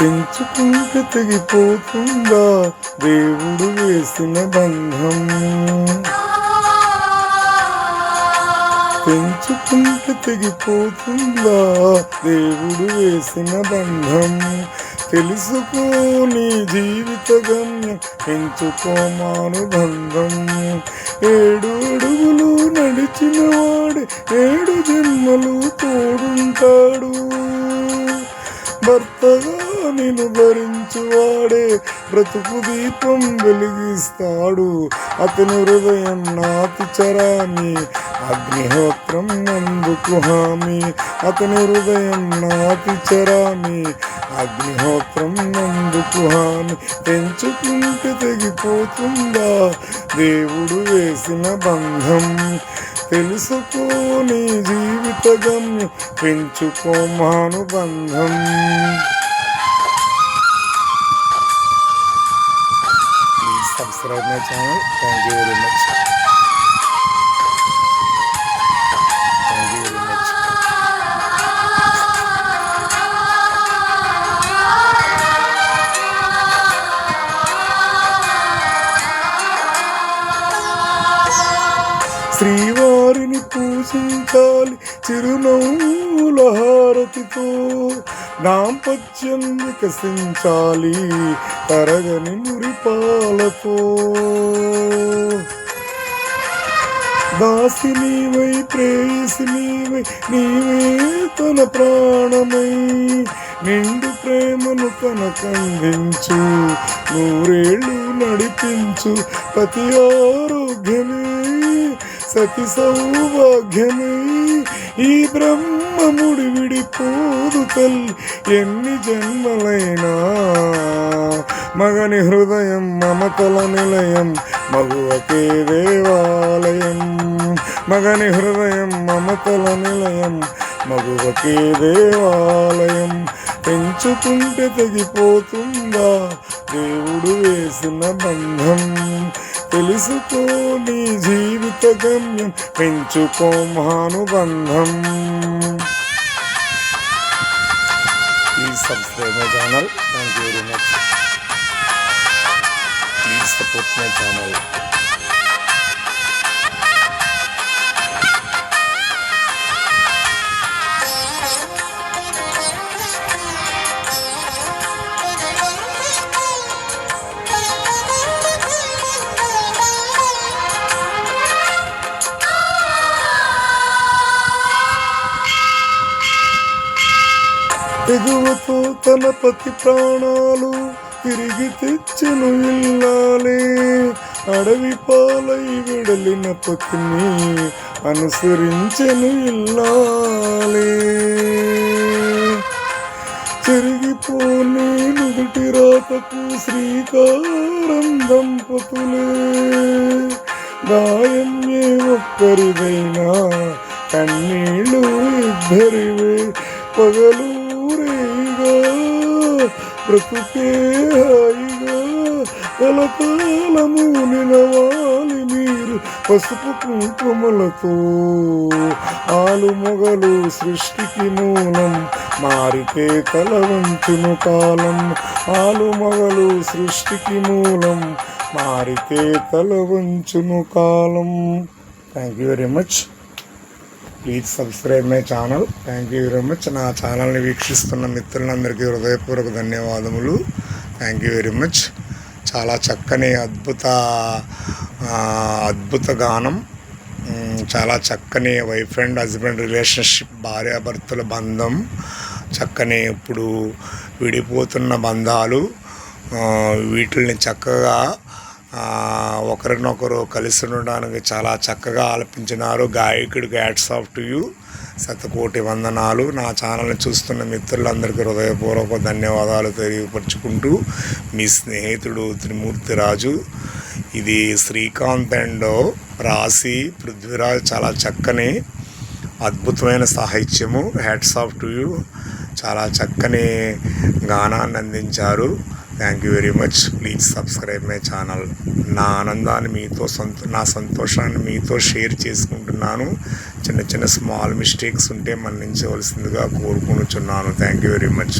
పెంచుకుంటే తెగిపోతుందా? దేవుడు వేసిన బంధం. పెంచుకుంటే తెగిపోతుందా? దేవుడు వేసిన బంధం. తెలుసుకో నీ జీవిత గమ్యం పెంచుకోమాను బంధం ఏడు అడుగులు నడిచినవాడు ఏడు జన్మలు తోడుంటాడు. నిన్ను భరించువాడే బ్రతుకు దీపం వెలిగిస్తాడు. అతని హృదయం నాతి చరామి అగ్నిహోత్రం నందుకు హామీ. అతని హృదయం నాతి చరామి అగ్నిహోత్రం నందుకు హామీ. పెంచుకుంటే తెగిపోతుందా దేవుడు వేసిన బంధం? తెలుసుకో నీ జీవిత గమ్యం పెంచుకో మానుబంధం. Please subscribe my channel thank you very much thank you very much శ్రీవారిని పూజించాలి చిరునవ్వుల హారతితో దాంపత్యం వికసించాలి తరగని మురిపాలతో దాసి నీవై ప్రేయసి నీవై నీవే తన ప్రాణమై నిండు ప్రేమను కనకందించు నూరేళ్ళు నడిపించు ప్రతి ఆరోగ్యమే సతి సౌభాగ్యమే ఈ బ్రహ్మముడి విడిపోదు తల్లి. ఎన్ని జన్మలైనా మగని హృదయం మమతల నిలయం మగువకే దేవాలయం. మగని హృదయం మమతల నిలయం మగువకే దేవాలయం. పెంచుకుంటే తెగిపోతుందా దేవుడు వేసిన బంధం. తెలుసుకో నీ జీవిత గమ్యం పెంచుకో మహానుబంధం. Please subscribe my channel. Thank you very much please support my channel ఎగువతో తన పతి ప్రాణాలు తిరిగి తెచ్చును ఇల్లాలే అడవి పాలై విడలిన పతిని అనుసరించెను ఇల్లాలే చెరిగిపోని నుదుటి రాతకు శ్రీకారం దంపతులే. గాయం ఏ ఒక్కరిదైనా కన్నీళ్ళు ఇద్దరివే. ప్రకృతి బ్రతుకే హాయిగా కలకాలము నిలవాలి మీరు. పసుపు కుంకుమలతో ఆలు మొగలు సృష్టికి మూలం. మారితే తల వంచును కాలం ఆలు మొగలు సృష్టికి మూలం. మారితే తల వంచును కాలం. Thank you very much please subscribe my channel thank you very much నా ఛానల్ని వీక్షిస్తున్న మిత్రులందరికీ హృదయపూర్వక ధన్యవాదములు. థ్యాంక్ యూ వెరీ మచ్ చాలా చక్కని అద్భుత అద్భుత గానం. చాలా చక్కని వైఫ్ అండ్ హస్బెండ్ రిలేషన్షిప్ భార్యాభర్తల బంధం. చక్కని ఇప్పుడు విడిపోతున్న బంధాలు. వీటిల్ని చక్కగా ఒకరినొకరు కలిసి ఉండడానికి చాలా చక్కగా ఆలపించినారు. గాయకుడికి యాడ్స్ ఆఫ్ టు యూ శతకోటి వందనాలు. నా ఛానల్ని చూస్తున్న మిత్రులందరికీ హృదయపూర్వక ధన్యవాదాలు తెలియపరుచుకుంటూ మీ స్నేహితుడు త్రిమూర్తి రాజు ఇది శ్రీకాంత్ అండ్ రాశి పృథ్వీరాజ్ చాలా చక్కని అద్భుతమైన సాహిత్యము. హ్యాట్స్ ఆఫ్ టు యూ చాలా చక్కని గానాన్ని అందించారు. Thank you very much please subscribe my channel నా ఆనందాన్ని మీతో సంతో నా సంతోషాన్ని మీతో షేర్ చేసుకుంటున్నాను. చిన్న చిన్న స్మాల్ మిస్టేక్స్ ఉంటే మన్నించవలసిందిగా కోరుకుంటున్నాను థ్యాంక్ యూ వెరీ మచ్